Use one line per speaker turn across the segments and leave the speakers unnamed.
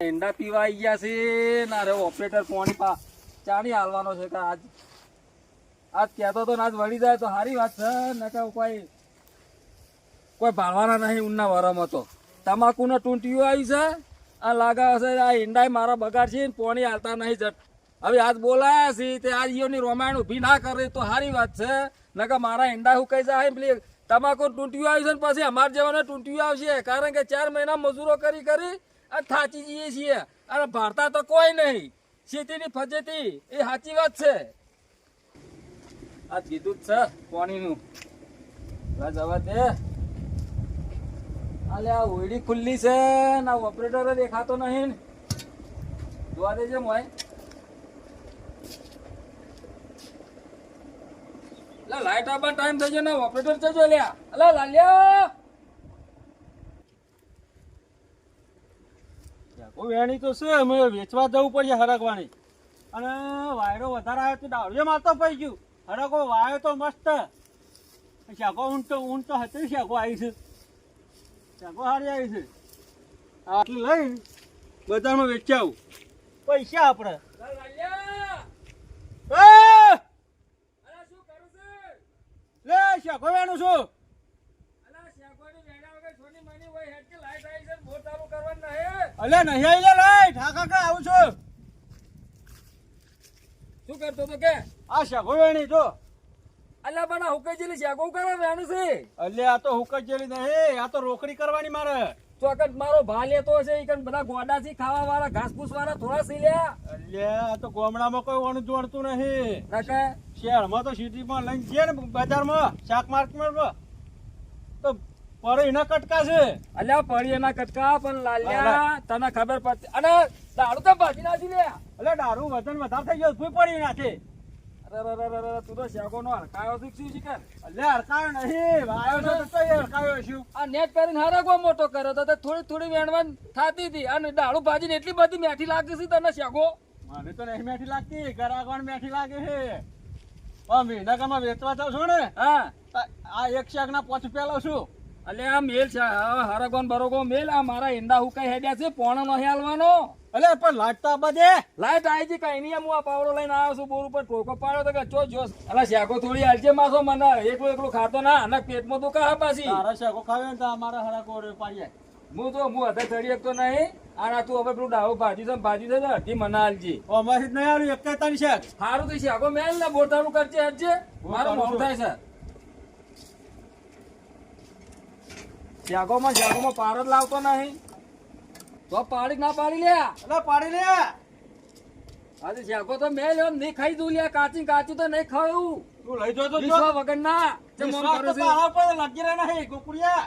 ઈંડા પીવા આવી ગયા છે. ના, રે ઓપરેટર પોણી પા ચાણી હાલવાનો છે કે આજ આજ કહેતો તો આજ વળી જાય તો સારી વાત છે. ને કોઈ કોઈ ભાળવાના નહીં ઊનના વરામાં તો. તમાકુનો ટૂંટીઓ આવી છે. આ લાગા હશે આ ઈંડા મારા બગાડ છે પોણી હાલતા નહીં જટ. હવે આજ બોલાયા છે તે આજ યોની રોમાયણ ઊભી ના કરે તો સારી વાત છે. નકર મારા ઈંડા હુકાઈ જાય પેલી તમાકુ ટૂંટિયું આવ્યું છે ને પછી અમારે જેવાને તૂટ્યું આવશે. કારણ કે ચાર મહિના મજૂરો કરી કરી થાચી જઈએ છીએ. અને ભારતા તો કોઈ નહીં. સીટીની ફજેતી, એ સાચી વાત છે. આ કીધું જ છે પાણીનું જવા દે. આલે આ ઓયડી ખુલ્લી છે ને આ ઓપરેટર દેખાતો નહીં ને. જોવા દેજે મોય. લાઈટ આપવા ટાઈમ થઈ ગયો ને ઓપરેટર જજો લ્યા. અલા લાલ્યા!
વેણી તો છે અમે વેચવા જવું પડશે હરકવાની અને વાયરો વધારે આવ્યો તો દાવડીએ મારતો પડી ગયું. હરકો વાયો તો મસ્ત. શાકો ઊંટ તો ઊંટ તો હતી શાકો આવી છે. શાકો સારી આવી છે. આટલી લઈને બજારમાં વેચાવું પૈસા આપણે
લે
શાકો વેણું છું
અલા શ્યાકોની વેડા વગર સોની મની હોય હેડ કે લાઈટ આવી છે બોર ચાલુ કરવાનું નહીં
અલે નહીં આવી લે લાઈટ હા કાકા આવું છું?
શું કરતો તો કે?
આ શાકો વેણી જો.
અલે બના હુકાઈ જેલી શ્યાકો કરે વેણું છે?
અલે આ તો હુકજ જેલી નહીં આ તો રોકડી કરવાની મારે.
ચોકટ મારો ભા લેતો છે ઈકન બધા ગોડા થી ખાવા વાળા ઘાસફૂસ વાળા થોડા સી લ્યા
અલ્યા આ તો ગામડામાં કોઈ વણ જોડતું નહીં.
નકે
શહેરમાં તો સિટીમાં લઈને જઈએ ને બજારમાં શાક માર્કેટમાં. તો પર એના કટકા છે.
અલ્યા પડી એના કટકા પણ લાલ્યા તને ખબર પડતી અને દારૂ તો ભાજી નાખી લે
એટલે દારૂ વજન વધારે થઈ ગયો ભૂઈ પડી નાખે
અરે તું તો શ્યાકો નો હડકાયો છું શું શીખર
એટલે હડકાયો નહીં. વાયો છે તો હડકાયો છું.
આ નેટ હરગવો મોટો કર્યો તો તે થોડી થોડી વેણવાન થતી હતી. અને દારૂ ભાજીને એટલી બધી મેઠી લાગતી હતી તને શ્યાકો
મને તો નહીં મેઠી લાગતી. ગરાગણ મેઠી લાગે છે? આ માં વેચવા જાઉં છું ને?
હા.
આ એક શાક ના પોચ પેલો છું.
અલે આ મેલ છે. હરગોન બરોગો મેલ આ મારા ઈંડા હુકાઈ હેડ્યા છે? પોણો નહીં હાલવાનો.
અલે પણ લાગતા બધે.
લાઈટ આવી છે કઈ નહીં હું આ પાવડો લઈને આવ્યો છું બોર ઉપર ટોકો પાડ્યો તો કે ચો જો અલે શેકો થોડી હાલજે માસો મને. એકલો એકલો ખાતો ના અને પેટમાં તો કા પાછી?
તારા શેકો ખાવે ને તો અમારા હરાકો પાડીએ.
હું તો હું હદે ચડી શકતો નહીં. આના તું હવે પેલું ડાવો ભાજી છે ભાજી છે અડધી મને હાલજી.
અમારી જ નહીં આવ્યું એક તની શેક.
સારું તો શેકો મેલ ને બોટાનું કરજે હટજે. મારું મોડું થાય છે. શાકોમાં જાગોમાં પાર જ લાવતો નહીં. તો પાડી ના પાડી લે?
એટલે પાડી લે.
આજે જાગો તો મેલ લ્યો નહીં ખાઈ દઉં લ્યા કાચી કાચું તો નહીં ખાવું
તું લઈ જો તો જો.
વગર ના.
લાગી રહે નહીં કુકુડિયા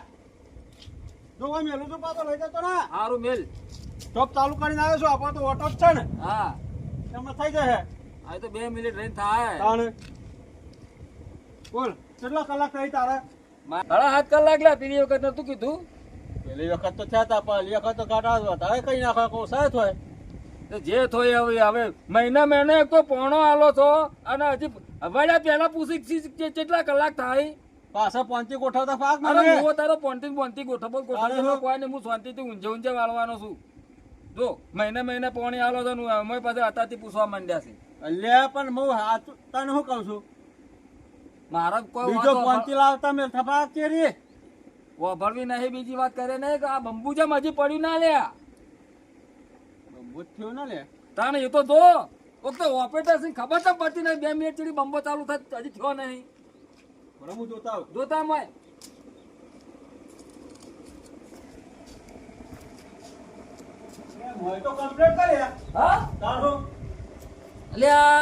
જો કોઈ મેલું તો પાછો લઈ જતો ના.
સારું મેલ.
જોબ ચાલુ કરીને આવ્યો છું આપણો તો ઓટો છે ને.
હા.
એમાં થઈ જશે.
આ તો બે મિનિટ રહીને થાય.
બોલ કેટલા કલાક થઈ તારે?
સાડા સાત કલાક લા પેલી વખત નતું કીધું.
પેલી વખત તો થયા હતા પણ વખત તો કાઢા હતા. હવે કઈ નાખા કો સાહેબ હોય.
જે થોય હવે હવે મહિના મહિને એક તો પોણો આલો છો અને હજી વળ્યા પહેલા પૂછી કેટલા કલાક થાય.
પાછા પહોંચી ગોઠવતા પાક મારે.
હું તારો પોંતી પોંતી ગોઠવો ગોઠવો કોઈ ને હું શાંતિથી ઊંઝે ઊંઝે વાળવાનો છું. જો મહિને મહિને પોણી આલો છો હું અમે પાછા અત્યારથી પૂછવા માંડ્યા છે.
અલ્યા પણ હું તને શું કહું છું?
મારા કોઈ
બીજો
વાત
લાવતા મેં થપા કેરી.
વભરવી નહીં બીજી વાત કરે ને કે આ બંબુ જેમ હજી પડ્યું ના લ્યા
ભૂત થયો ના લે.
તાને એ તો જો ઓકે ઓપરેટર સિંહ ખબર તો પડતી નહીં બે મિનિટ સુધી બંબો ચાલુ થાય હજી થયો નહીં.
બરાબર જોતા
જોતા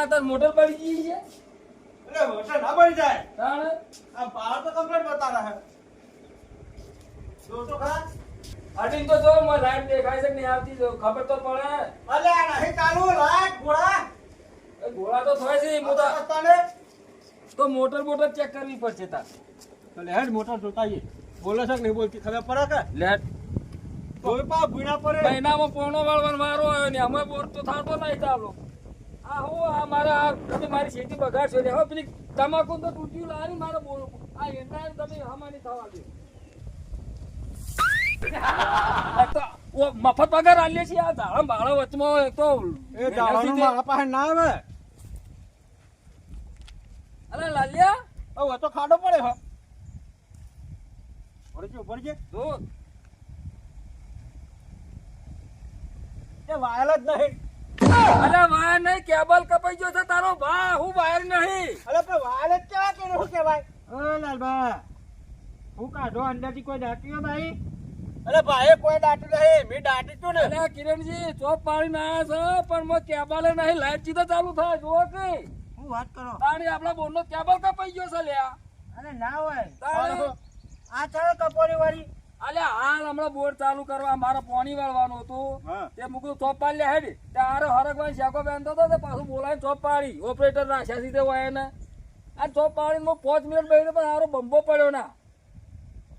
તાર.
મોટર પડી ગઈ છે.
એટલે હોટલ ના પડી જાય.
તાણે?
આ બહાર તો કમ્પ્લીટ બતા રહે જો તો ખરા?
અડીન તો જો મને લાઈટ દેખાય છે કે નહીં આવતી જો ખબર તો પડે.
અલ્યા નહીં ચાલુ લાઈટ ગોળા
એ ગોળા તો થાય છે હું તો
તને
તો મોટર મોટર ચેક કરવી પડશે તાર.
તો હેડ મોટર જોતા આવીએ. બોલે છે કે નહીં બોલતી ખબર પડે કે?
લેટ
કોઈ પા ભૂણા પડે.
મહિનામાં પોણો વાળવાનો વારો આવ્યો ને અમે બોર તો થતો નહીં ચાલો આ હું આ મારા તમે મારી ખેતી બગાડશો ને. હવે પેલી તમાકુ તો તૂટ્યું લાવી મારે બોલો આ તમે હમાની થવા દે. મફત પગાર આલીએ છીએ આ દાળમ બાળા વચમાં તો
એ દાવાનું મારા પાસે ના આવે.
અરે લાલિયા?
હવે તો ખાડો પડે હો. ભરજો ભરજે
જો
એ વાયલ જ નહીં.
અરે વાયર નહીં કેબલ કપાઈ ગયો છે તારો ભા હું વાયર નહીં.
અરે પણ વાયલ જ કેવા કે શું કહેવાય? ઓ લાલબા હું કાઢો અંદરથી કોઈ દાટ્યો ભાઈ? અરે ભાઈ કોઈ દાટ્યું નહીં મેં દાટી તું ને.
અરે કિરણજી ચોપ પાડી ના છો પણ મો કેબલ નહીં લાઈટ સીધા ચાલુ થાય જો કે.
હું વાત કરો?
તાણી આપણા બોનનો કેબલ કપાઈ ગયો છે લ્યા.
અરે ના હોય.
તારે?
આ ચાલો કપોરી વાળી.
અલ્યા હાલ હમણાં બોર ચાલુ કરવા મારે પાણી વાળવાનું હતું. તે મૂકું ચોપ પાડી લે હેડ. તે હારે હરકભાઈ શાકો બેનતો હતો તે પાછું બોલાવીને ચોપ પાડી. ઓપરેટર રાખ્યા સીધે હોય ને આ ચોપ પાડીને હું પાંચ મિનિટ બેઠો પણ હારો બંબો પડ્યો ના.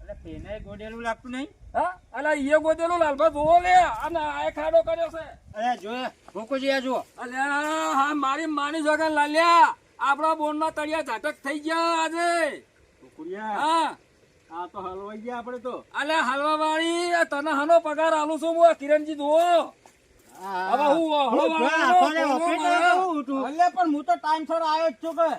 એટલે પેને ગોડેલું લાગતું નહીં?
હા? અલા ઈએ ગોદેલું લાલભા જોવો લે અને આ ખાડો કર્યો છે.
અરે જોયે ગોકુજી આ જુઓ.
હા મારી માની જોગન લાલ્યા. આપણા બોનના તળિયા ઝાટક થઈ ગયા આજે.
ગોકુડિયા
હા.
આ તો હલવાઈ ગયા આપણે તો.
અલ્યા હલવા વાળી તને હનો પગાર આલું છું હું આ કિરણજી જોવો હવે હું હળો વાળો
અલે પણ હું તો ટાઈમ થોડો આવ્યો જ છું કે.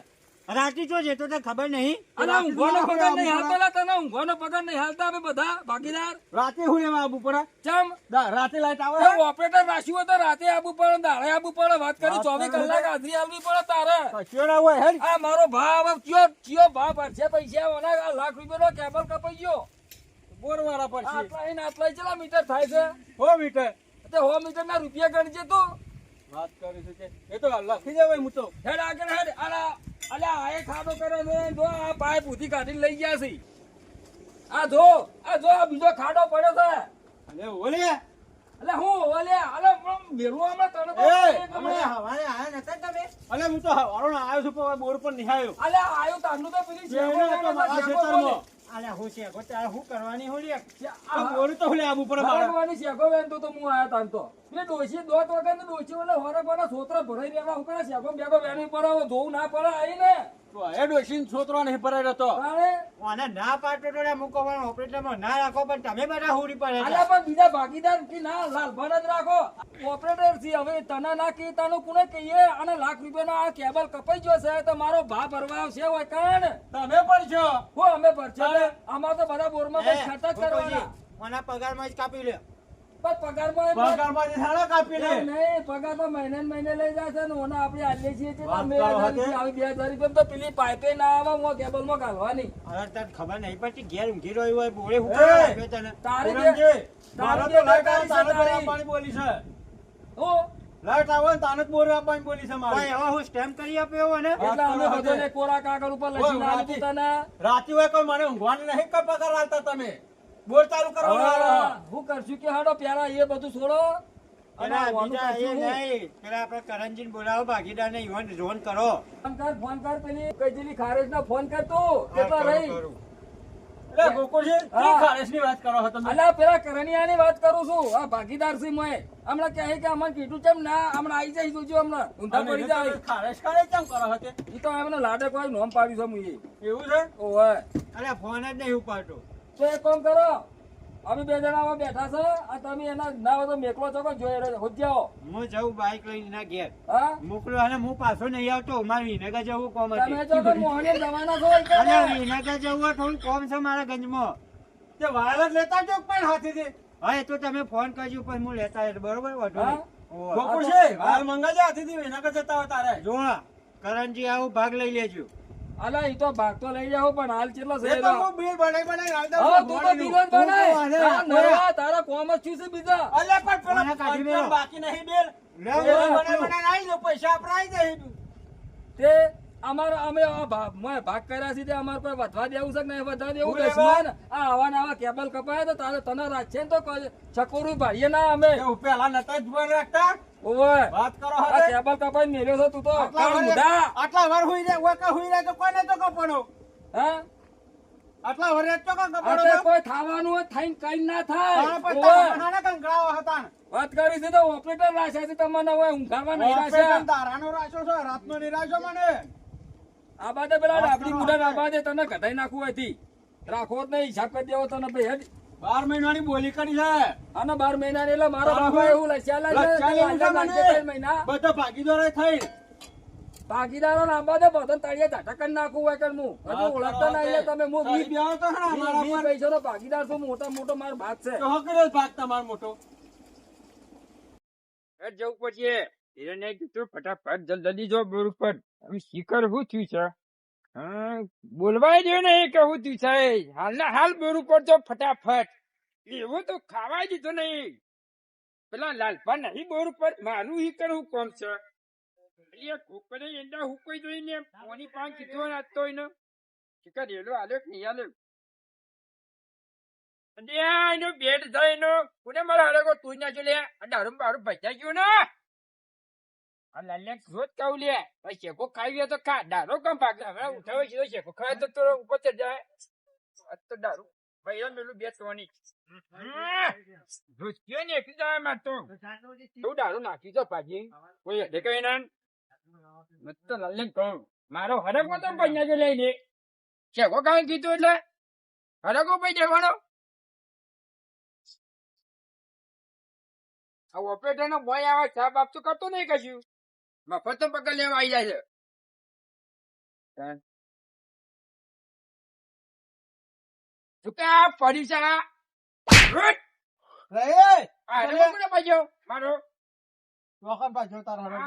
રાતી જો જતો તો ખબર નહીં.
અલા ઊંઘવાનો પગાર નહીં હાલતા તને ઊંઘવાનો પગાર નહીં હાલતા અમે બધા ભાગીદાર.
રાતે હું લેવા આબુ પડે?
ચમ?
રાતે લાઈટ આવે?
ઓપરેટર રાખ્યું તો રાતે આબુ પડે દાડે આબુ પડે વાત કરી ચોવીસ કલાક હાજરી આવવી પડે તારે.
કશો ના હોય હેડ.
આ મારો ભાવ હવે કયો કયો ભાવ ભરશે પૈસા આ લાખ રૂપિયાનો કેબલ કપાઈ ગયો.
બોર વાળા પર
આટલા અહીં આટલા ચલા મીટર થાય છે?
હો મીટર
તે હો મીટર ના રૂપિયા ગણજે તું.
વાત કરી છે એ તો લખી દેવાય હું તો.
હેડ આગળ હેડ અલા અલા આ એ ખાડો કર્યો છે જો આ કાઢીને લઈ ગયા છે. આ જો આ જો આ બીજો ખાડો પડ્યો છે.
અલે ઓલે
એટલે હું ઓલે અલે હમણાં તને તો
અમે હવારે આયા નતા તમે? અલે હું તો હવારો ના આવ્યો છું પણ બોર પર નિહાયો
અલે આયો તાંડું તો પેલી.
અલ્યા હું છે ગો તારે હું કરવાની હોલી
આ બોર તો હું લે આવવું પડે મારે.
હરગવાની શેકો વેણતો તો હું આયો તાન તો. એટલે ડોશી દોત વગર ડોશી હોરે હરગવાના છોતરા ભરાઈ રહેવા ઉપર કરે શેકો બેની વેણવી ધોવું હવે ના પડે આવી ને
એ ડોશીન છોતરો નહીં પરાયો તો
તાણે
ના પાડતો તો મૂકો પણ ઓપરેટરમાં ના રાખો પણ તમે બધા હુડી પડે
આલા પણ બીજા ભાગીદાર કે ના લાલભાન જ રાખો. ઓપરેટરથી હવે તને ના કી તાનું કોને કહીએ? અને લાખ રૂપિયાનો આ કેબલ કપાઈ ગયો છે તો મારો ભા ભરવા આવશે હોય કાણ
તમે પણ છો
હું અમે ભરશે આમાં તો બધા બોરમાં બસ ખર્ચ કરવાના.
મને પગારમાં જ કાપી લે
પણ પગારમાં એમ
કાપી લે
નહીં, નહીં પગાર તો મહિને મહિને લઈ જાય ને ઓને આપણે આલીએ છીએ તે
વાત
બે
કરો
હજાર
હતે.
રૂપિયા આવી બે હજાર રૂપિયા તો પેલી પાઇપે ના આવે હું કેબલમાં ઘાલવાની
હવે તને ખબર નહીં પડતી ઘેર ઊંઘી રહ્યો હોય બોલે હું તને?
તારી
મારે તો લાઈટ આવે
છે
તાને બોર
તારી.
આપવાની બોલી છે.
હું.
લાઈટ આવે ને તાને બોર આપવાની બોલી છે મારે.
એવા હું સ્ટેમ્પ કરી આપ્યો હોય ને?
એટલે અમે બધાને કોરા કાગળ ઉપર લખીને આલી
રાતી. હોય કોઈ મને ઊંઘવાની નહીં કઈ પગાર આલતા તમે? બોર ચાલુ કરવાનો
હું કરશું કે હાડો પેલા એ બધું છોડો. અને
બીજા એ નહીં. પેલા આપણે કરણજીને બોલાવો ભાગીદાર ને ઈવન ઝોન કરો.
ફોન કર ફોન કર પેલી કઈજેલી ખારેજ ના ફોન કર તું. કેટલા રહી?
કરું, કરું.
એટલે ગોકુળજી,
હા.
શું ખારેશની વાત કરો તમે?
અલા પેલા કરણિયાની વાત કરું છું. આ ભાગીદાર છે મોય હમણાં કહે કે અમને કીધું કેમ ના હમણાં આવી જાય જોજો હમણાં. ઊંધા પડી જાય.
ખારેશ કેમ કરો છો
ઈ તો એમને લાડે કોઈ નોમ પાડ્યું છે
એવું છે?
અલ્યા ફોન જ નહીં ઉપાડતો.
તો એક કામ કરો. અમે બે જણા આવા બેઠા છે આ તમે એના ના હોય તો મેકલો છો જોઈ રહ્યો જાઓ
હું જઉં બાઈક લઈને ના ઘેર.
હા?
મોકલો અને હું પાછો નહીં આવતો મારે વિનેગર જવું કોમ
તમે જો તો મોહને જવાના છો
અને? વિનેગર જવું થોડું કોમ છે મારા ગંજમાં?
તે વાયર જ લેતા જો પણ હાથેથી.
હા એ તો તમે ફોન કરજો પણ હું લેતા બરોબર? વાંધો નહીં. હોવે.
ગોકુળજી, વાયર મંગાવજો હાથેથી વિનાકર જતા હોય તારે.
જો હા, કરણજી આવું ભાગ લઈ લેજો.
અલા ઈ તો ભાગ તો લઈ જાવ પણ હાલ કેટલો છે
એ તો હું બિલ બનાઈ બનાઈ આલ દઉં
હા તું તો. બીજો જ બનાય નવા તારા કોમ જ છે બીજા.
અલ્યા પણ પેલા
કાઢી
બાકી નહીં બિલ.
લે
એ
લેવો,
બનાઈ લો. પૈસા આપણે દે
તે અમારો અમે મેં ભાગ કર્યા છે તે અમારે કોઈ વધવા દેવું છે કે નહીં? વધવા દેવું? દસમાન આ આવા ને આવા કેબલ કપાયા તો તારે તને રાખશે ને તો ચકોરું ભાડીએ ના અમે.
પેલા નતા જ ભર રાખતા વાત કરો
આ કેબલ કપાઈ મેલ્યો છે તું તો. કાળ
વાર આટલા વાર હુઈ જાય ઓકા હુઈ જાય તો કોને તો કપડો
હા?
આટલા વાર તો કા કપડો
કોઈ થાવાનું હોય થઈને કઈ ના થાય.
તારા પર
ઓવે.
તારા બનાના કંકડાઓ હતા
વાત કરી છે તો ઓપરેટર રાખ્યા છે તમને હોય ઊંઘાવા નહીં રાખ્યા.
તારાનો રાખ્યો છે રાતનો નિરાશો મને.
આ બાજુ પેલા ડાબડી
હવે.
ના તને કઢાઈ નાખવું હતી રાખો જ નહીં હિસાબ કરી દેવો તને ભાઈ
બાર મહિનાની બોલી કરી છે.
અને બાર મહિના ને એટલે મારો
હા,
એવું લસ્યા મહિના.
બધા ભાગીદારો થઈ.
ભાગીદારો લાંબા દે બધા તળિયે ઝાટા કરી નાખું હોય કે હું. હજુ ઓળખતા નહીં તમે હું વીસ
તો
વીસ-
પર.
પૈસાનો ભાગીદાર છું મોટા મોટો મારો ભાગ છે.
તો ભાગ તમારો મોટો.
ઘર જવું પડશે. હિરણ્ય કીધું ફટાફટ જલ્દી જો બોર ઉપર. હવે શિખર શું થયું છે બોલવાય દે ને કે શું થયું છે હાલના હાલ બોરું પડતો ફટાફટ. એવું તો ખાવાય દીધું નહીં. પેલા લાલપા નહીં બોર પર, મારું ઈ કરવું કોમ છે? એ કુકરે એંડા હુકોઈ જોઈને કોની પાંચ કીધું ને શિખર એલો આલ્યો કે નહીં અને એનો બેટ થાય એનો. કોને મારા હળગો તું ના લે અને દારૂ બારૂ ભજાઈ ગયું ને? લાલ્યા રોજ કહું લે. શેકો ખાઈ ગયો તો ખા. દારો કમ પાક હવે ઉઠાવે છે શેકો ખાય તો તો ઉપર જાય. આ તો દારૂ. ભાઈ, એમ પેલું બે ટોનિક. ભૂસ્યો ને એકલી જાય માર તો. દારૂ નાખી દો પાજી કોઈ હડે કઈ ના મત તો લાલ્યા કહું. મારો હરક તો પૈયા જો લઈને શેકો કાંઈ કીધું એટલે? હરકો પૈ દેવાનો આ ઓપરેટર નો બોય આવે ચા બાપ તો કરતો નહીં કશું. મફત તો પગાર લેવા આવી જાય છે. આ પરીક્ષા? મારો.
વખત પાછો તારા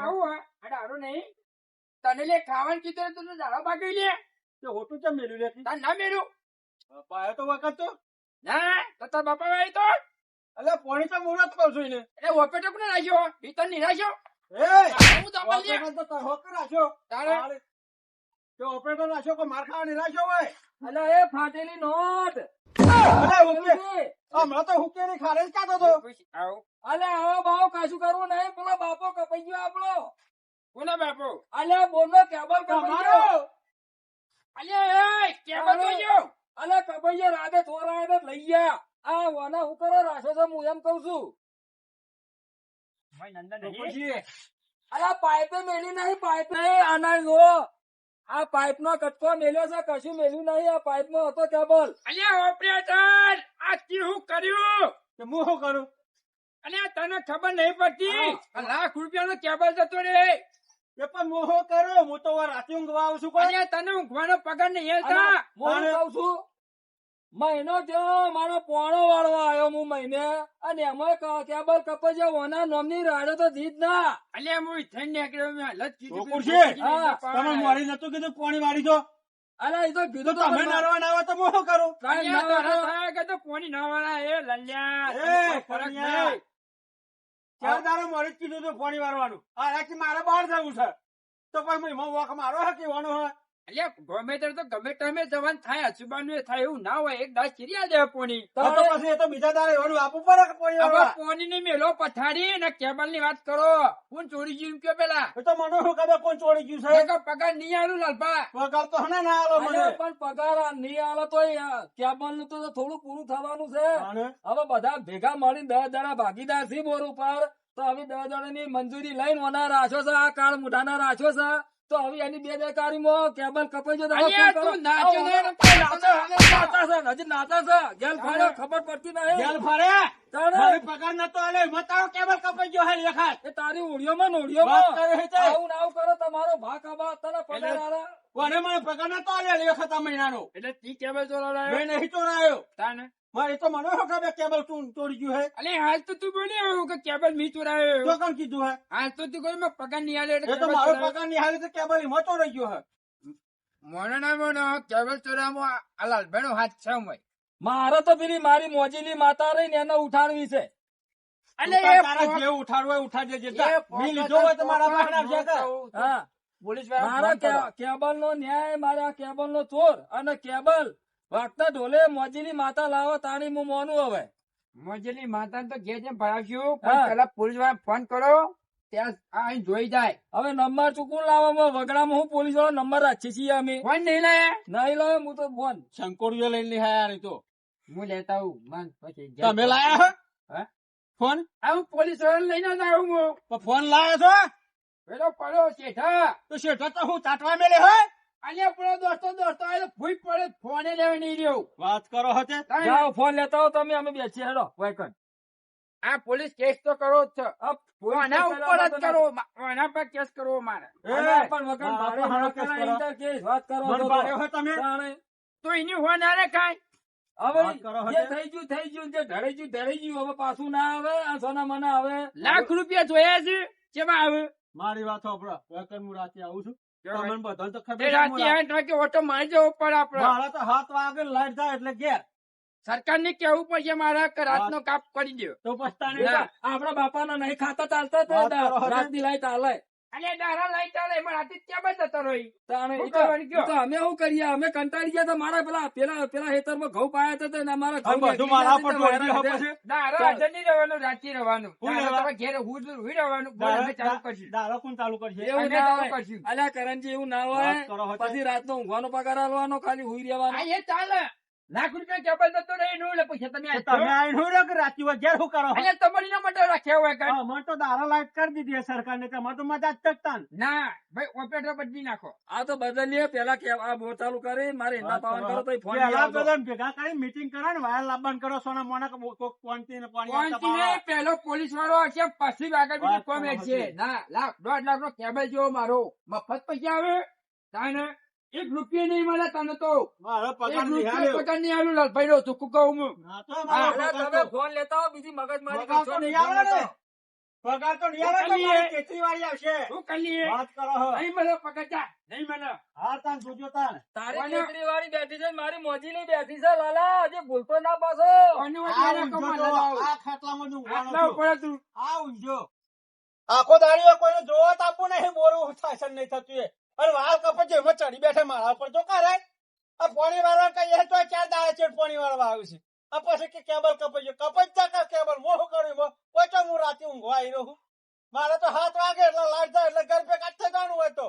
આવું નહીં. તને લે ખાવાનું કીધું તો ભાગી લે.
તે હોટું ચમ મેલ્યું લે?
તાર ના મેળ્યું
પાયો તો વખત તો.
ના તો તાર બાપા તો.
અલે પોણી તો મુરત કહું છું એને.
એટલે ઓપરેટર કોને રાખ્યો? ભીતર નહીં રાખ્યો.
ઓપરેટર રાખ્યો રાખ્યો કોઈ માર ખાવાની રાખ્યો હોય
અલા એ ફાટેલી નોટ.
અલે હમણાં તો હુકે ની ખારે તો.
અલે બાવો કશું કરવું નહીં પેલો બાપો કપાઈ ગયો આપણો.
કોના બાપો?
અલે બોલનો કેબલ કપાઈ ગયો.
અલ્યા એ કેબલ તો ગયો
અલે કપાઈ ગયો રાતે થોરા લઈ ગયા. આ વાના હું કરો રાશો છે હું એમ કઉ છું. પાઇપે મેલી નહીં પાઇપે આ પાઇપ નો કટકો મેલ્યો છે કશું મેલ્યું નહીં આ પાઇપમાં હતો કેબલ
અલ્યા ઓપરેટર આ હું કર્યું?
હું શું કરું?
અલ્યા તને ખબર નહીં પડતી? લાખ રૂપિયાનો કેબલ જતો રે.
એ પણ મોહો કરો? હું તો રાતે ઊંઘવા આવું છું
તને ઊંઘવાનો પગાર નહીં
અને
હતા
હું
તારે-
કઉ છું? મહિનો થયો મારો પોણો વાળો આવ્યો હું મહિને. અને એમાં કેબલ કપાઈ જાય ઓના નોમની રાડો તો જીત ના.
એટલે હું ઈથન નીકળ્યો મેં હાલત કીધું
છે? તમે મારી નતું કીધું પોણી વાળી છો?
અરે એ તો કીધું તો
તમે નરવા ના આવે તો હું શું કરું?
કાંઈ
અલ્યા
ના
તારા થાય કે તો પોણી ના વાળા એ લલ્યા ફરક. નહીં.
ચાર દારો મારી જ કીધું હતું પોણી વાળવાનું આ રાખી મારે બહાર જવું છે. તો પછી એમાં વોક મારો હે કેવાનો હે?
અલ્યા ગમે ત્યારે તો ગમે તમે જવાન થાય અચુબાનું એ થાય એવું ના હોય એક દાસ ચીરિયા દે પોણી.
તો પછી એ તો બીજા દાડે એવાનું આપવું પડે પોણી
હવે
વાળવા
પોની ની મેલો પથારી ને કેબલની વાત કરો. કોણ ચોરી ગયું કયો પેલા?
એ તો મને શું ખબર કોણ ચોરી ગયું છે
પગાર નહીં આલું લાલભા.
પગાર તો હને ના આલો મને.
પણ પગાર નહીં આલે તો કેબલનું તો થોડું પૂરું થવાનું છે. હવે બધા ભેગા મળીને દસ જણા ભાગીદાર છે બોર ઉપર. તો હવે દસ જણાની મંજૂરી લઈને ઓના રાખ્યો છે આ કાળ મોઢાના રાખ્યો છે. તો હવે એની બેદરકારીમાં કેબલ કપાઈ જાય તો હવે
અલ્યા,
શું કરો?
તું નાચે
આ
ને,
ઓના-
નાચે,
નાચે છે, હજી નાચે છે. ગેલ ફાડ્યો ખબર પડતી નહીં.
ગેલ ફરે
તારે
પગાર નતો આલે એમાં કેબલ કપાઈ ગયો હે લેખાય
એ તારી ઓડિયોમાં ને
વાત
ઓડિયોમાં
કરે છે. તે.
આવું ને કરો તમારો ભાગ આબા તને પગાર આલે
કોને મને પગાર નતો આલે લેખા મહિનાનો.
એટલે તી કેબલ ચોરાયો
મેં નહીં ચોરાયો.
તાને
મારે તો મને શું ખબર કેબલ તું ચોરી ગયું હે?
અલે હાલ તો તું બોલ્યો એવું કે કેબલ મી ચોરાયો
તો કોણ કીધું હે?
હાલ તો તું કોઈ માં પગાર નહીં આલે એટલે
એ તો મારો. પગારની હાલે તો કેબલ એમાં ચોરાઈ ગયો હે.
મોનો ના મોનો કેબલ ચોરામાં અલાલ લાલભાઈનો હાથ છે મય
મારે તો પેલી મારી મોજીલી માતા રહી ને એને ઉઠાડવી છે.
અલે એ
તારા જે ઉઠાડવો હોય ઉઠાડજે જે મેં લીધો હોય તો મારા પાસે આવશે
હા.
પોલીસ
મારા કેબલ નો ન્યાય મારા કેબલ નો ચોર અને કેબલ વાગતા ઢોલે મોજીલી માતા લાવો તાણી હું મોનું હવે.
મોજીલી માતા તો ઘેર જેમ ભરાવશું પેલા પોલીસવાળા ફોન કરો ત્યાં અહીં જોઈ જાય.
હવે નંબર ચૂકવું લાવવામાં વગડામાં હું પોલીસ વાળો નંબર રાખીએ છીએ અમે.
ફોન નહીં લાયા.
નહીં લાવે હું તો ફોન.
શંકોડીઓ લઈને નહીં તો.
હું લેતા આવું મન પછી
તમે લાયા હે? ફોન?
આ હું પોલીસવાળા લઈને જ આવું હું
તો ફોન લાયા છો?
પેલો પડ્યો શેઠા.
તો શેઠા તો હું ચાટવા મેલે હે?
અહીંયા પેલો દોસ્તો દોસ્તો આયો ફૂઈ પડે ફોને લેવા નહીં રહ્યો.
વાત કરો હતે
જાઓ ફોન લેતા હો તમે અમે બેસીએ હેડો વાયકન
આ પોલીસ કેસ તો કરો જ છે. આના ઉપર જ કરો આના પર કેસ કરવો મારે.
પણ વગર
મારે
ભારે
કેસ કરો.
કેસ વાત કરો તો.
હો તમે?
તો એની હોય આરે કાઈ.
હવે
કરો
જે થઈ ગયું થઈ ગયું જે ધરાઈ ગયું ઢળી ગયું હવે પાછું ના આવે આ સોના મને આવે.
લાખ રૂપિયા જોયા છે કેમાં આવે.
મારી વાત સાંભળો. વેકન હું રાતે આવું છું. તમને બધાને તો ખબર
રાતે આઠ વાગે ઓટો મારી જવો પડે આપડે.
મારા તો હાથ વાગે લાઈટ જાય એટલે ઘેર.
સરકારને કેવું પડશે મારા કે રાતનો કાપ કરી દો
તો પછતાને
ના.
આપડા બાપાના નહીં ખાતા ચાલતા રાતની લાઈટ હાલે
અને દારા લાઈટ ચાલે પણ આદિત્ય બંધ થતો રહી
તો- અમે શું કરીએ? અમે કંટાળી ગયા તો મારા પેલા પેલા પેલા ખેતરમાં ઘઉં પાયા હતા ને અમારા ઘઉં
બધું મારા પર.
આજે નહીં રહેવાનું રાતે રહેવાનું.
હું
દારા
લેવા?
તમે ઘેરે હું હું રહેવાનું બોલ, અમે ચાલુ કરશું.
દારો કોણ ચાલુ કરશે?
એવું ના
ચાલુ
હોય.
કરશું.
અલ્યા કરણજી એવું ના હોય. પછી રાતનો ઊંઘવાનો પગાર આવવાનો ખાલી હુઈ રહેવાનો.
એ ચાલે. લાખ રૂપિયા કેબલ નતો રે એનું લે પૈસા તમે
તમે આઈને હું રહ્યો કે રાતી વાગે ઘેર શું કરો
અહીંયા તમારી ના માટે રાખ્યા હોય કે
હા, મને તો દારો લાઈટ કરી દીધી છે સરકારને કે અમારે તો મજા જ ચકતા ને.
ના ભાઈ ઓપરેટર બદલી નાખો.
આ તો બદલીએ પેલા કે આ બો ચાલુ કરી મારે એના પાવન કરો તો ફોન
પેલા બદલ ભેગા કરી મીટિંગ કરો ને વાયર લાબન કરો સોના મોના કોક કોણથી ને પાણી આપતા ને
પેલો પોલીસ વાળો હશે પછી આગળ બીજું કોમ છે ના લાખ દોઢ લાખ નો કેબલ જેવો મારો. મફત પૈસા આવે તાને એક રૂપિયા નહીં મળે તને તો
મારો પગાર નહીં.
પગાર નહીં આલું લાલભાઈ નો કહું
તમે ફોન લેતા હો બીજી મગજ
મારી
કરશો નહીં,
આવે. પગાર તો નહીં આવે તો
કરીએ.
આવશે
શું કરીએ
વાત કરો
નહીં મળે પગાર જા નહીં મળે
હાર તાન જોજો તાન.
તારી
કોને?
વાળી બેઠી છે મારી મોજી ની બેઠી છે લાલા હજી ભૂલતો ના પાછો
કોને
આ ખાટલામાં ઊંઘવાનો
આટલા તું
આ ઊંઝો. આખો દાડીઓ કોઈને જોવા તો આપવું નહીં બોરું સાસન નહીં થતું અને વાળ કપડ એમાં ચડી બેઠા મારા ઉપર. તો કરે આ પોણી વાળવા કહીએ તો ચાર દાડા ચેડ પોણી વાળવા આવ્યું છે. આ પછી કે કેબલ કપાઈ કપાઈ જ કેબલ? મોહ શું કરું એમાં? કોઈ તો હું રાતે ઊંઘવા આવી રહું. મારે તો હાથ વાગે એટલે લાડતા એટલે ઘર જ થઈ જવાનું હોય તો.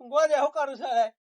ઊંઘવા શું કરું છે